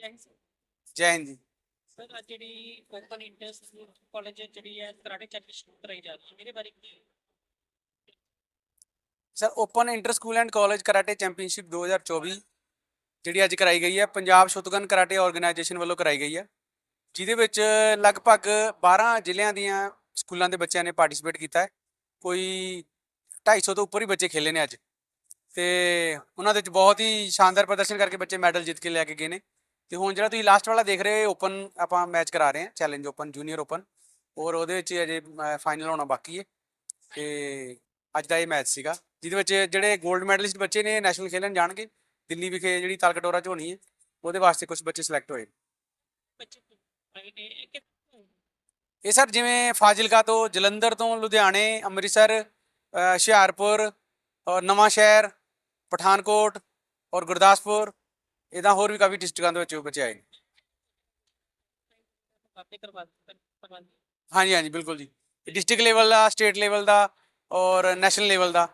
ਜੈ ਹਿੰਦ ਜੀ। ਸਰ ਅੱਜ ਜਿਹੜੀ ਓਪਨ ਇੰਟਰਸ ਕਾਲਜ ਜਿਹੜੀ ਹੈ ਕਰਾਟੇ ਚੈਂਪੀਅਨਸ਼ਿਪ ਕਰਾਈ ਜਾ ਰਹੀ ਹੈ ਮੇਰੇ ਬਾਰੇ ਕੀ sir open inter school and college karate championship 2024 ਜਿਹੜੀ ਅੱਜ ਕਰਾਈ ਗਈ ਹੈ ਪੰਜਾਬ ਸ਼ੁਤਗਨ ਕਰਾਟੇ ਆਰਗੇਨਾਈਜੇਸ਼ਨ ਵੱਲੋਂ ਕਰਾਈ ਗਈ ਹੈ ਜਿਹਦੇ ਵਿੱਚ ਲਗਭਗ 12 ਜ਼ਿਲ੍ਹਿਆਂ ਦੀਆਂ ਸਕੂਲਾਂ ਦੇ ਬੱਚਿਆਂ ਨੇ ਪਾਰਟਿਸਿਪੇਟ ਕੀਤਾ ਹੈ। ਕੋਈ 250 ਤੋਂ ਉੱਪਰ ਹੀ ਬੱਚੇ ਖੇਲੇ ਨੇ ਅੱਜ। ਤੇ ਉਹਨਾਂ ਦੇ ਵਿੱਚ ਬਹੁਤ ਹੀ ਸ਼ਾਨਦਾਰ ਪ੍ਰਦਰਸ਼ਨ ਕਰਕੇ ਬੱਚੇ ਮੈਡਲ ਜਿੱਤ ਕੇ ਲੈ ਕੇ ਗਏ ਨੇ। ਤੇ ਹੁਣ ਜਿਹੜਾ ਤੁਸੀਂ ਲਾਸਟ ਵਾਲਾ ਦੇਖ ਰਹੇ ਹੋ ਓਪਨ ਆਪਾਂ ਮੈਚ ਕਰਾ ਰਹੇ ਹਾਂ ਚੈਲੰਜ ਓਪਨ ਜੂਨੀਅਰ ਓਪਨ ਔਰ ਉਹਦੇ ਵਿੱਚ ਅਜੇ ਫਾਈਨਲ ਹੋਣਾ ਬਾਕੀ ਹੈ। ਤੇ ਅੱਜ ਦਾ ਇਹ ਮੈਚ ਸੀਗਾ, ਜਿਹਦੇ ਵਿੱਚ ਜਿਹੜੇ 골ਡ ਮੈਡਲਿਸਟ ਬੱਚੇ ਨੇ ਨੈਸ਼ਨਲ ਖੇਲਣ ਜਾਣਗੇ, ਦਿੱਲੀ ਵਿਖੇ ਜਿਹੜੀ ਤਾਲਕਟੋਰਾ ਚ ਹੋਣੀ ਹੈ, ਉਹਦੇ ਵਾਸਤੇ ਕੁਝ ਬੱਚੇ ਸਿਲੈਕਟ ਹੋਏ ਇਹ ਸਰ ਜਿਵੇਂ ਫਾਜ਼ਿਲਕਾ ਤੋਂ ਜਲੰਧਰ ਤੋਂ ਲੁਧਿਆਣੇ, ਅੰਮ੍ਰਿਤਸਰ ਹੁਸ਼ਿਆਰਪੁਰ, ਔਰ ਨਵਾਂ ਸ਼ਹਿਰ ਪਠਾਨਕੋਟ, ਔਰ ਗੁਰਦਾਸਪੁਰ ਇਦਾਂ ਹੋਰ ਵੀ ਕਾਫੀ ਡਿਸਟ੍ਰਿਕਟਾਂ ਦੇ ਵਿੱਚ ਬੱਚੇ ਆਏ ਨੇ। ਆਪੇ ਕਰਵਾ ਕਰਵਾ ਹਾਂਜੀ ਹਾਂਜੀ ਬਿਲਕੁਲ ਜੀ। ਡਿਸਟ੍ਰਿਕਟ ਲੈਵਲ ਦਾ ਸਟੇਟ ਲੈਵਲ ਦਾ ਔਰ ਨੈਸ਼ਨਲ ਲੈਵਲ ਦਾ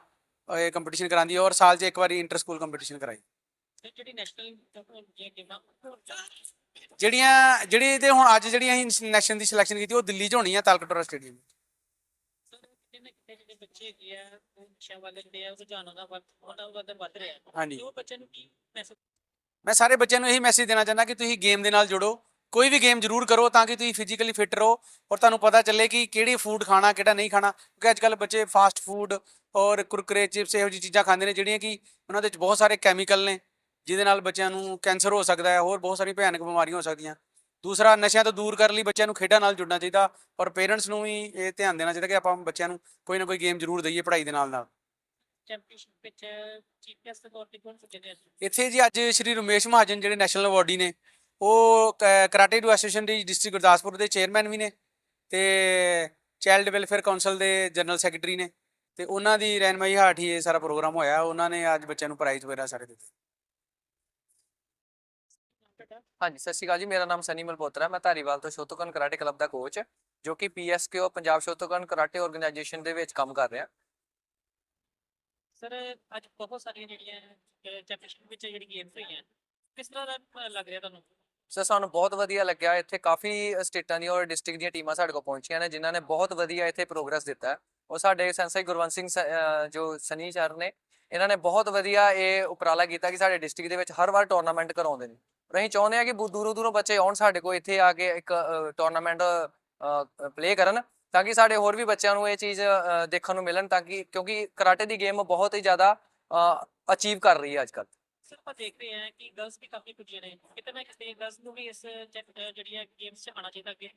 ਇਹ ਕੰਪੀਟੀਸ਼ਨ ਕਰਾਉਂਦੀ ਹੈ ਔਰ ਸਾਲ 'ਚ ਇੱਕ ਵਾਰੀ ਇੰਟਰ ਸਕੂਲ ਕੰਪੀਟੀਸ਼ਨ ਕਰਾਈ। ਤੇ ਜਿਹੜੀ ਨੈਸ਼ਨਲ ਜਿਹੜੀਆਂ ਜਿਹੜੀ ਇਹਦੇ ਹੁਣ ਅੱਜ ਜਿਹੜੀਆਂ ਅਸੀਂ ਨੈਸ਼ਨ ਦੀ ਸਿਲੈਕਸ਼ਨ ਕੀਤੀ ਉਹ ਦਿੱਲੀ 'ਚ ਹੋਣੀ ਹੈ ਤਾਲਕਟੋਰਾ ਸਟੇਡੀਅਮ। ਜਿਹੜੇ ਬੱਚੇ ਹੈਗੇ ਆ ਉਹ ਵੱਲ ਆ ਰੁਝਾਨ ਵੱਧ ਰਿਹਾ। ਹਾਂਜੀ। ਤੇ ਉਹ ਬੱਚਿਆਂ ਨੂੰ ਕੀ ਮੈਸੇਜ ਮੈਂ ਸਾਰੇ ਬੱਚਿਆਂ ਨੂੰ ਇਹੀ ਮੈਸੇਜ ਦੇਣਾ ਚਾਹੁੰਦਾ ਕਿ ਤੁਸੀਂ ਗੇਮ ਦੇ ਨਾਲ ਜੁੜੋ। ਕੋਈ ਵੀ ਗੇਮ ਜ਼ਰੂਰ ਕਰੋ ਤਾਂ ਕਿ ਤੁਸੀਂ ਫਿਜ਼ੀਕਲੀ ਫਿਟ ਰਹੋ ਔਰ ਤੁਹਾਨੂੰ ਪਤਾ ਚੱਲੇ ਕਿ ਕਿਹੜੀ ਫੂਡ ਖਾਣਾ, ਕਿਹੜਾ ਨਹੀਂ ਖਾਣਾ। ਕਿਉਂਕਿ ਅੱਜ ਕੱਲ ਬੱਚੇ ਫਾਸਟ ਫੂਡ ਔਰ ਕੁਰਕਰੇ ਚਿਪਸ ਇਹੋ ਜਿਹੀ ਚੀਜ਼ਾਂ ਖਾਂਦੇ ਨੇ ਜਿਹੜੀਆਂ ਕਿ ਉਹਨਾਂ ਦੇ ਵਿੱਚ ਬਹੁਤ ਸਾਰੇ ਕੈਮੀਕਲ ਨੇ, ਜਿਹਦੇ ਨਾਲ ਬੱਚਿਆਂ ਨੂੰ ਕੈਂਸਰ ਹੋ ਸਕਦਾ ਹੈ ਹੋਰ ਬਹੁਤ ਸਾਰੀਆਂ ਭਿਆਨਕ ਬਿਮਾਰੀਆਂ ਹੋ ਸਕਦੀਆਂ। ਦੂਸਰਾ, ਨਸ਼ਿਆਂ ਤੋਂ ਦੂਰ ਕਰਨ ਲਈ ਬੱਚਿਆਂ ਨੂੰ ਖੇਡਾਂ ਨਾਲ ਜੁੜਨਾ ਚਾਹੀਦਾ ਔਰ ਪੇਰੈਂਟਸ ਨੂੰ ਵੀ ਇਹ ਧਿਆਨ ਦੇਣਾ ਚਾਹੀਦਾ ਕਿ ਆਪਾਂ ਬੱਚਿਆਂ ਨੂੰ ਕੋਈ ਨਾ ਕੋਈ ਗੇਮ ਜ਼ਰੂਰ ਦਈਏ ਪੜ੍ਹਾਈ ਦੇ ਨਾਲ ਨਾਲ ਚੈਂਪੀਅਨਸ਼ਿਪ ਵਿੱਚ ਚੀਫ ਗੈਸਟ ਦੇ ਤੌਰ ਤੇ ਕੌਣ ਪੁੱਜੇ ਨੇ ਅੱਜ? ਇੱਥੇ ਜੀ ਅੱਜ ਸ਼੍ਰੀ ਰਮੇਸ਼ ਮਹਾਜਨ ਜਿਹੜੇ ਨੈਸ਼ਨਲ ਅਵਾਰਡੀ ਨੇ ਉਹ ਕ- ਕਰਾਟੇ ਡੂ ਐਸੋਸੀਏਸ਼ਨ ਦੇ ਡਿਸਟ੍ਰਿਕਟ ਗੁਰਦਾਸਪੁਰ ਦੇ ਚੇਅਰਮੈਨ ਵੀ ਨੇ ਤੇ ਚਾਈਲਡ ਵੈਲਫੇਅਰ ਕਾਉਂਸਲ ਦੇ ਜਨਰਲ ਸੈਕਟਰੀ ਨੇ ਤੇ ਉਹਨਾਂ ਦੀ ਰਹਿਨਮਾਈ ਹੇਠ ਹੀ ਇਹ ਸਾਰਾ ਪ੍ਰੋਗਰਾਮ ਹੋਇਆ ਉਹਨਾਂ ਨੇ ਅੱਜ ਬੱਚਿਆਂ ਨੂੰ ਪ੍ਰਾਈਜ਼ ਵਗੈਰਾ ਸਾਰੇ ਦਿੱਤੇ ਹਾਂਜੀ ਸਤਿ ਸ਼੍ਰੀ ਅਕਾਲ ਜੀ ਮੇਰਾ ਨਾਮ ਸਨੀ ਮਲਹੋਤਰਾ ਹੈ ਮੈਂ ਧਾਰੀਵਾਲ ਤੋਂ ਸ਼ੋਤੋਕਨ ਕਰਾਟੇ ਕਲੱਬ ਦਾ ਕੋਚ ਜੋ ਕਿ PSKO Punjab Shotokan karate organisation ਦੇ ਵਿੱਚ ਕੰਮ ਕਰ ਰਿਹਾ ਸਰ ਅੱਜ ਬਹੁਤ ਸਾਰੀਆਂ ਜਿਹੜੀਆਂ ਚੈਂਪੀਅਨਸ਼ਿਪ ਵਿੱਚ ਜਿਹੜੀ ਗੇਮਸ ਹੋਈਆਂ। ਕਿਸ ਤਰ੍ਹਾਂ ਦਾ ਲੱਗ ਰਿਹਾ ਤੁਹਾਨੂੰ? ਸਰ, ਸਾਨੂੰ ਬਹੁਤ ਵਧੀਆ ਲੱਗਿਆ। ਇੱਥੇ ਕਾਫੀ ਸਟੇਟਾਂ ਦੀਆਂ ਔਰ ਡਿਸਟ੍ਰਿਕਟ ਦੀਆਂ ਟੀਮਾਂ ਸਾਡੇ ਕੋਲ ਪਹੁੰਚੀਆਂ ਨੇ, ਜਿਨ੍ਹਾਂ ਨੇ ਬਹੁਤ ਵਧੀਆ ਇੱਥੇ ਪ੍ਰੋਗਰੈਸ ਦਿੱਤਾ। ਔਰ ਸਾਡੇ ਸੈਂਸਈ ਗੁਰਵੰਤ ਸਿੰਘ ਸ- ਜੋ ਸਨੀ ਸਰ ਨੇ, ਇਹਨਾਂ ਨੇ ਬਹੁਤ ਵਧੀਆ ਇਹ ਉਪਰਾਲਾ ਕੀਤਾ ਕਿ ਸਾਡੇ ਡਿਸਟ੍ਰਿਕਟ ਦੇ ਵਿੱਚ ਹਰ ਵਾਰ ਟੂਰਨਾਮੈਂਟ ਕਰਾਉਂਦੇ ਨੇ। ਔਰ ਅਸੀਂ ਚਾਹੁੰਦੇ ਹਾਂ ਕਿ ਦੂਰੋਂ ਦੂਰੋਂ ਬੱਚੇ ਆਉਣ ਸਾਡੇ ਕੋਲ, ਇੱਥੇ ਆ ਕੇ ਇੱਕ ਟੂਰਨਾਮੈਂਟ ਪਲੇ ਕਰਨ। ਤਾਂ ਕਿ ਸਾਡੇ ਹੋਰ ਵੀ ਬੱਚਿਆਂ ਨੂੰ ਇਹ ਚੀਜ਼ ਦੇਖਣ ਨੂੰ ਮਿਲਣ ਤਾਂ ਕਿ ਕਿਉਂਕਿ ਕਰਾਟੇ ਦੀ ਗੇਮ ਬਹੁਤ ਹੀ ਜ਼ਿਆਦਾ ਅਚੀਵ ਕਰ ਰਹੀ ਹੈ ਅੱਜ ਕੱਲ੍ਹ। ਸਰ ਆਪਾਂ ਦੇਖ ਰਹੇ ਹਾਂ ਕਿ ਗਰਲਸ ਵੀ ਕਾਫੀ ਪੁੱਜੇ ਨੇ। ਕਿਤੇ ਨਾ ਕਿਤੇ ਗਰਲਸ ਨੂੰ ਵੀ ਇਸ ਚੈਂਪ- ਅ, ਜਿਹੜੀਆਂ ਗੇਮਸ 'ਚ ਆਉਣਾ ਚਾਹੀਦਾ ਅੱਗੇ।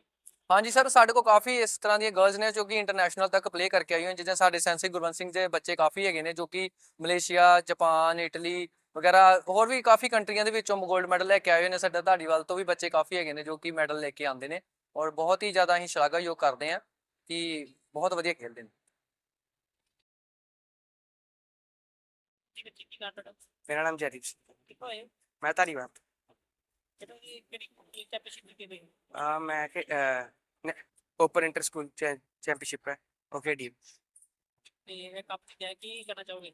ਹਾਂਜੀ ਸਰ ਸਾਡੇ ਕੋਲ ਕਾਫੀ ਇਸ ਤਰ੍ਹਾਂ ਦੀਆਂ ਗਰਲਸ ਨੇ ਜੋ ਕਿ ਇੰਟਰਨੈਸ਼ਨਲ ਤੱਕ ਪਲੇ ਕਰਕੇ ਆਈਆਂ ਜਿੱਦਾਂ ਸਾਡੇ ਸੈਂਸੀ ਗੁਰਵੰਤ ਸਿੰਘ ਦੇ ਬੱਚੇ ਕਾਫੀ ਹੈਗੇ ਨੇ ਜੋ ਕਿ ਮਲੇਸ਼ੀਆ ਜਾਪਾਨ ਇਟਲੀ ਵਗੈਰਾ ਹੋਰ ਵੀ ਕਾਫੀ ਕੰਟਰੀਆਂ ਦੇ ਵਿੱਚੋਂ 골ਡ ਮੈਡਲ ਲੈ ਕੇ ਆਏ ਹੋਏ ਨੇ ਸਾਡਾ ਧਾਰੀਵਾਲ ਤੋਂ ਵੀ ਬੱਚੇ ਕਾਫੀ ਹੈਗੇ ਨੇ ਜੋ ਕਿ ਮੈਡਲ ਲੈ ਕੇ ਆਉਂਦੇ ਨੇ ਔਰ ਬਹੁਤ ਹੀ ਜ਼ਿਆਦਾ ਅਸੀਂ ਸ਼ਲਾਘਾਯੋਗ ਕਰਦੇ ਹਾਂ। ਕਿ ਬਹੁਤ ਵਧੀਆ ਖੇਡਦੇ ਨੇ। ਕੀ ਮੇਰਾ ਨਾਮ ਜੈਦੀਪ ਸਿੰਘ? ਮੈਂ ਧਾਰੀਵਾਲ ਆ ਮੈਂ ਓਪਨ ਇੰਟਰ ਸਕੂਲ ਚੈਂਪੀਅਨਸ਼ਿਪ ਹੈ ਓਕੇ ਡੀ ਤੇ ਇਹ ਕੱਪ ਜਿੱਤਿਆ ਕੀ ਕਰਨਾ ਚਾਹੋਗੇ?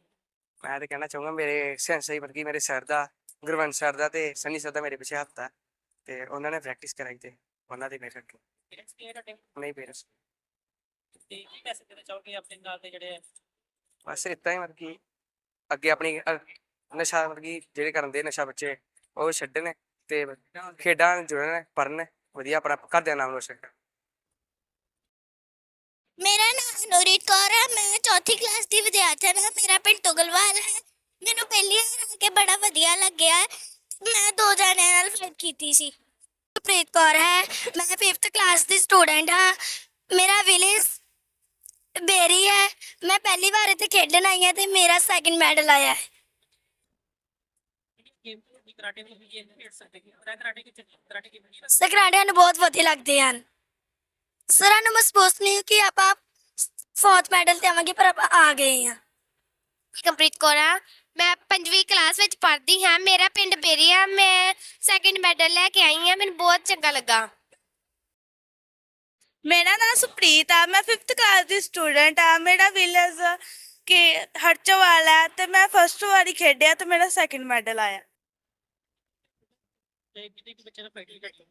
ਮੈਂ ਤਾਂ ਕਹਿਣਾ ਚਾਹੂੰਗਾ ਮੇਰੇ ਸੈਂਸਈ ਬਲਕਿ ਮੇਰੇ ਸਰ ਦਾ ਗੁਰਵੰਤ ਸਰ ਦਾ ਤੇ ਸਨੀ ਸਰ ਦਾ ਮੇਰੇ ਪਿੱਛੇ ਹੱਥ ਆ। ਤੇ ਉਹਨਾਂ ਨੇ ਪ੍ਰੈਕਟਿਸ ਕਰਾਈ ਤੇ ਉਹਨਾਂ ਦੇ ਮੇਰੇ ਕੀ ਨਹੀਂ ਪੇਰੈਂਟਸ ਤੇ ਕੀ ਮੈਸੇਜ ਦੇਣਾ ਚਾਹੋਗੇ ਆਪਣੇ ਨਾਲ ਦੇ ਜਿਹੜੇ ਬਸ ਇਤਾਂ ਹੀ ਮਤਲਬ ਕਿ ਅੱਗੇ ਆਪਣੀ ਨਸ਼ਾ ਮਤਲਬ ਕਿ ਜਿਹੜੇ ਕਰਨ ਦੇ ਨਸ਼ਾ ਬੱਚੇ ਉਹ ਛੱਡਣ ਤੇ ਖੇਡਾਂ ਨਾਲ ਜੁੜਨ ਪੜਨ ਵਧੀਆ ਆਪਣਾ ਘਰਦਿਆਂ ਨਾਮ ਰੋਸ਼ਨ ਕਰਨ ਮੇਰਾ ਨਾਮ ਨੂਰੀਤ ਕੌਰ ਹੈ ਮੈਂ ਚੌਥੀ ਕਲਾਸ ਦੀ ਵਿਦਿਆਰਥਣ ਹਾਂ ਮੇਰਾ ਪਿੰਡ ਤੁਗਲਵਾਲ ਹੈ। ਮੈਨੂੰ ਪਹਿਲੀ ਵਾਰ ਆ ਕੇ ਬੜਾ ਵਧੀਆ ਲੱਗਿਆ। ਮੈਂ ਦੋ ਜਣਿਆਂ ਨਾਲ ਫਾਈਟ ਕੀਤੀ ਸੀ। ਪ੍ਰੀਤ ਕੌਰ ਹੈ ਮੈਂ 5th ਕਲਾਸ ਦੀ ਸਟੂਡੈਂਟ ਹਾਂ। ਮੇਰਾ ਵਿਲੇਜ ਬੇਰੀ ਹੈ ਮੈਂ ਪਹਿਲੀ ਵਾਰ ਇੱਥੇ ਖੇਡਣ ਆਈ ਹਾਂ ਤੇ ਮੇਰਾ ਸੈਕਿੰਡ ਮੈਡਲ ਆਇਆ ਹੈ ਗੇਮ ਦੀ ਕਰਾਟੇ ਵਿੱਚ ਵੀ ਗੇਮ ਖੇਡ ਸਕਦੇ ਹੋ ਔਰ ਇਹ ਕਰਾਟੇ ਕਿ ਕਰਾਟੇ ਕੀ ਬਣੀ ਸਕਰਾੜਿਆਂ ਨੂੰ ਬਹੁਤ ਵਧੀਆ ਲੱਗਦੇ ਹਨ ਸਰਾਂ ਨੂੰ ਮਹਿਸੂਸ ਨਹੀਂ ਕਿ ਆਪਾਂ ਫੋਰਥ ਮੈਡਲ ਤੇ ਆਵਾਂਗੇ ਪਰ ਆਪਾਂ ਆ ਗਏ ਹਾਂ ਕੰਪ੍ਰੀਤ ਕੌਰ ਆ ਮੈਂ ਪੰਜਵੀਂ ਕਲਾਸ ਵਿੱਚ ਪੜ੍ਹਦੀ ਹਾਂ ਮੇਰਾ ਪਿੰਡ ਬੇਰੀਆ ਮੈਂ ਸੈਕਿੰਡ ਮੈਡਲ ਲੈ ਕੇ ਆਈ ਹਾਂ ਮੈਨੂੰ ਬਹੁਤ ਚੰਗਾ ਲੱਗਾ ਮੇਰਾ ਨਾਮ ਸੁਪ੍ਰੀਤ ਆ ਮੈਂ 5th ਕਲਾਸ ਦੀ ਸਟੂਡੈਂਟ ਆ ਮੇਰਾ ਵਿਲੇਜ ਕਿ ਹਰਚਵਾਲ ਹੈ ਤੇ ਮੈਂ ਫਸਟ ਵਾਰੀ ਖੇਡਿਆ ਤੇ ਮੇਰਾ ਸੈਕਿੰਡ ਮੈਡਲ ਆਇਆ। ਤੇ ਕਿਤੇ ਬੱਚੇ ਦਾ ਫਾਈਨਲ ਕੱਟ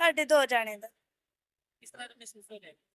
ਸਾਡੇ ਦੋ ਜਾਣੇ ਦਾ। ਕਿਸ ਤਰ੍ਹਾਂ ਦਾ ਮਹਿਸੂਸ ਹੋ ਰਿਹਾ?